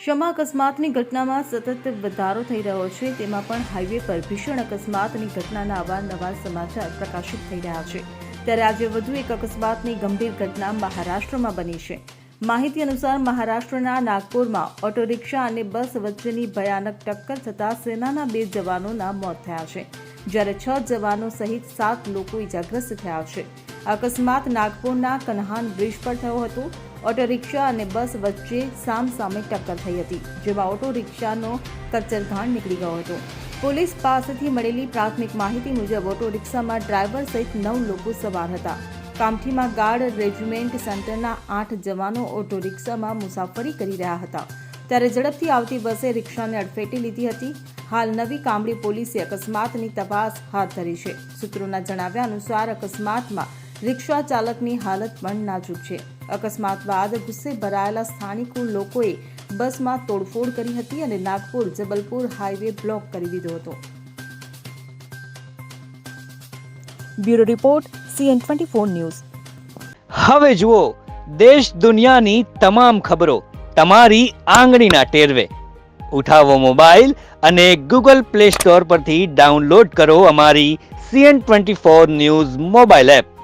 રિક્ષામાં અકસ્માતની ઘટનામાં સતત વધારો થઈ રહ્યો છે. તેમાં પણ હાઈવે પર ભીષણ અકસ્માતની ઘટનાના અવારનવાર સમાચાર પ્રકાશિત થઈ રહ્યા છે. ત્યારે આજે વધુ એક અકસ્માતની ગંભીર ઘટના મહારાષ્ટ્રમાં બની છે. માહિતી અનુસાર મહારાષ્ટ્રના નાગપુરમાં ઓટો રિક્ષા અને બસ વચ્ચેની ભયાનક ટક્કર થતાં સેનાના બે જવાનોના મોત થયા છે, જ્યારે છ જવાનો સહિત સાત લોકો ઇજાગ્રસ્ત થયા છે. અકસ્માત નાગપુરના કન્હાન બ્રિજ પર થયો હતો. ઓટો રિક્ષા અને બસ વચ્ચે સામસામે ટક્કર થઈ હતી, જેમાં ઓટો રિક્ષાનો કચ્ચરઘાણ નીકળી ગયો હતો. પોલીસ પાસેથી મળેલી પ્રાથમિક માહિતી મુજબ ઓટો રિક્ષામાં ડ્રાઈવર સહિત નવ લોકો સવાર હતા. કામઠીમાં ગાર્ડ, રેજિમેન્ટ સેન્ટરના આઠ જવાનો ઓટો રિક્ષામાં મુસાફરી કરી રહ્યા હતા. ત્યારે ઝડપથી આવતી બસે રિક્ષાને અડફેટી લીધી હતી. હાલ નવી કામડી પોલીસે અકસ્માતની તપાસ હાથ ધરી છે. સૂત્રોના જણાવ્યા અનુસાર અકસ્માતમાં રિક્ષા ચાલકની હાલત પણ નાજુક છે. અકસ્માત બાદ ગુસ્સે ભરાયેલા સ્થાનિકો લોકોએ બસમાં તોડફોડ કરી હતી અને નાગપુર જબલપુર હાઈવે બ્લોક કરી દીધો હતો. Bureau report CN twenty four news. હવે જુઓ દેશ દુનિયાની તમામ ખબરો તમારી આંગળીના ટેરવે. ઉઠાવો મોબાઈલ અને ગૂગલ પ્લે સ્ટોર પરથી ડાઉનલોડ કરો અમારી CN twenty four news mobile app.